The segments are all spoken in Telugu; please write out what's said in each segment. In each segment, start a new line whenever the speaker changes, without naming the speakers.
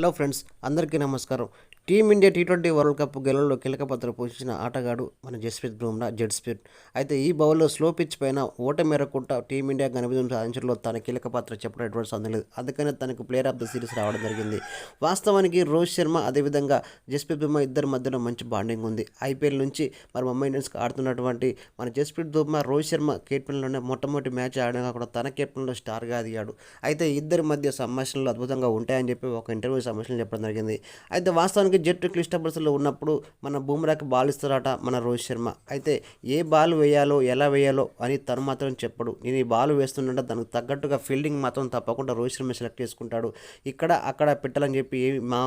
హలో ఫ్రెండ్స్ అందరికీ నమస్కారం. Team India T twenty world cup గెలువలో కీలక పాత్ర పోషించిన ఆటగాడు మన జస్ప్రీత్ బుమ్రా జడ్ స్పీడ్ అయితే ఈ బౌల్లో స్లో పిచ్ పైన ఓట మేరకుండా టీమిండియా ఘనవిజయం సాధించడంలో తన కీలక పాత్ర చెప్పడం ఎటువంటి సందేహం లేదు. అందుకనే తనకు ప్లేయర్ ఆఫ్ ద సిరీస్ రావడం జరిగింది. వాస్తవానికి రోహిత్ శర్మ అదేవిధంగా జస్ప్రీత్ బుమ్రా ఇద్దరి మధ్యలో మంచి బాండింగ్ ఉంది. ఐపీఎల్ నుంచి మరి ముంబై ఇండియన్స్కి ఆడుతున్నటువంటి మన జస్ప్రీత్ బుమ్రా రోహిత్ శర్మ కెప్టెన్లోనే మొట్టమొదటి మ్యాచ్ ఆడడం కాకుండా తన కెప్టెన్లో స్టార్గా దిగాడు. అయితే ఇద్దరి మధ్య సంభాషణలు అద్భుతంగా ఉంటాయని చెప్పి ఒక ఇంటర్వ్యూ సంభాషణలు చెప్పడం జరిగింది. అయితే వాస్తవానికి జట్టు క్లిష్టపరిస్థితుల్లో ఉన్నప్పుడు మన బూమ్రాకి బాల్ ఇస్తారట మన రోహిత్ శర్మ. అయితే ఏ బాల్ వేయాలో ఎలా వేయాలో అని తను మాత్రం చెప్పడు. నేను ఈ బాల్ వేస్తుంటే దానికి తగ్గట్టుగా ఫీల్డింగ్ మాత్రం తప్పకుండా రోహిత్ శర్మ సెలెక్ట్ చేసుకుంటాడు. ఇక్కడ అక్కడ పెట్టాలని చెప్పి ఏమి మా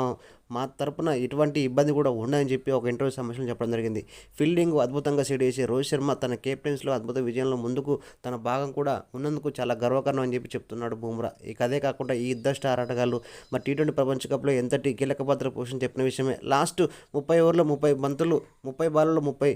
మా తరపున ఎటువంటి ఇబ్బంది కూడా ఉండదని చెప్పి ఒక ఇంటర్వ్యూ సమస్యలు చెప్పడం జరిగింది. ఫీల్డింగ్ అద్భుతంగా సెట్ చేసి రోహిత్ శర్మ తన కెప్టెన్స్లో అద్భుత విజయంలో ముందుకు తన భాగం కూడా ఉన్నందుకు చాలా గర్వకారణం అని చెప్పి చెప్తున్నాడు బూమ్రా. ఇక అదే కాకుండా ఈ ఇద్దరు స్టార్ ఆటగాళ్ళు మరి టీ ట్వంటీ ప్రపంచ కప్లో ఎంతటి కీలక పాత్ర పోషణ చెప్పిన విషయమే. లాస్ట్ ముప్పై ఓవర్లో ముప్పై బంతులు ముప్పై బాల్లో ముప్పై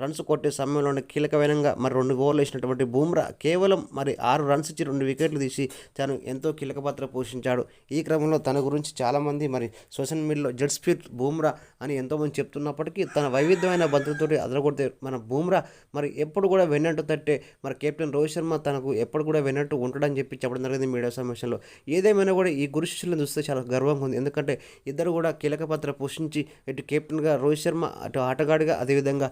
రన్స్ కొట్టే సమయంలోనే కీలకమైనగా మరి రెండు ఓవర్లు వేసినటువంటి బూమ్రా కేవలం మరి ఆరు రన్స్ ఇచ్చి రెండు వికెట్లు తీసి తను ఎంతో కీలక పాత్ర పోషించాడు. ఈ క్రమంలో తన గురించి చాలామంది మరి సోషల్ మీడియాలో జడ్స్పీట్ బూమ్రా అని ఎంతోమంది చెప్తున్నప్పటికీ తన వైవిధ్యమైన బంతులతోటి అదరగొడితే మన బూమ్రా మరి ఎప్పుడు కూడా వెన్నట్టు తట్టే మరి కెప్టెన్ రోహిత్ శర్మ తనకు ఎప్పుడు కూడా వెన్నట్టు ఉంటాడని చెప్పి చెప్పడం జరిగింది మీడియా సమావేశంలో ఏదేమైనా కూడా ఈ గురు శిష్యులను చూస్తే చాలా గర్వంగా ఉంది ఎందుకంటే ఇద్దరు కూడా కీలక పాత్ర పోషించి ఇటు కెప్టెన్గా రోహిత్ శర్మ అటు ఆటగాడిగా అదేవిధంగా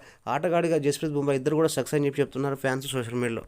ఆటగాడిగా జస్ప్రీత్ బుమ్రా ఇద్దరు కూడా సక్సెస్ అని చెప్పి చెప్తున్నారు ఫ్యాన్స్ సోషల్ మీడియాలో.